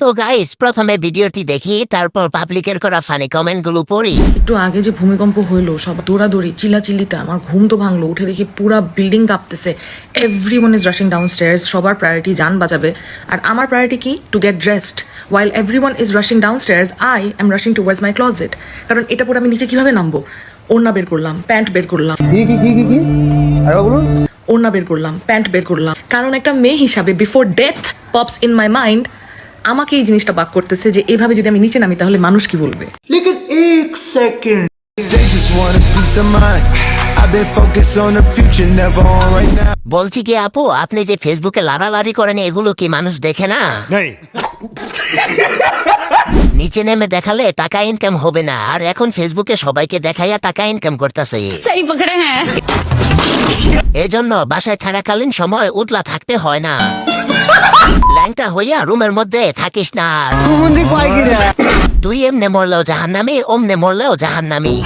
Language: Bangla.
তো গাইস প্রথমে ভিডিওটি দেখি তারপর পাবলিকের করা ফানি কমেন্টগুলো পড়ি। একটু আগে যে ভূমিকম্প হইল সব দৌড়াদৌড়ি চিল্লাচিল্লিতে আমার ঘুম তো ভাঙলো উঠে দেখি পুরা বিল্ডিং কাঁপতেছে। Everyone is rushing down stairs সবার প্রায়োরিটি যান বাঁচাবে। আর আমার প্রায়োরিটি কি? To get dressed while everyone is rushing down stairs I am rushing towards my closet কারণ এটা পরে আমি নিচে কীভাবে নামবো? ওড়না বের করলাম প্যান্ট বের করলাম। কি কি কি কি কি? আরে বলুন। ওড়না বের করলাম প্যান্ট বের করলাম। কারণ একটা মেয়ে হিসাবে before death pops in my mind আমাকে এই জিনিসটা বাক করতেছে যে এভাবে যদি আমি নিচে নামি তাহলে মানুষ কি বলবে? বলছি কি আপু আপনি যে ফেসবুকে লাড়ালাড়ি করেন এগুলো কি মানুষ দেখে না? নিচে নেমে দেখালে টাকা ইনকাম হবে না আর এখন ফেসবুকে সবাইকে দেখাইয়া টাকা ইনকাম করতেছে। হ্যাঁ। এজন্য বাসায় থাকাকালীন সময় উতলা থাকতে হয় না। ল্যাংটা হইয়া রুমের মধ্যে থাকিস না। তুই এমনে মরলেও জাহান্নামি অমনে মরলেও জাহান্নামি।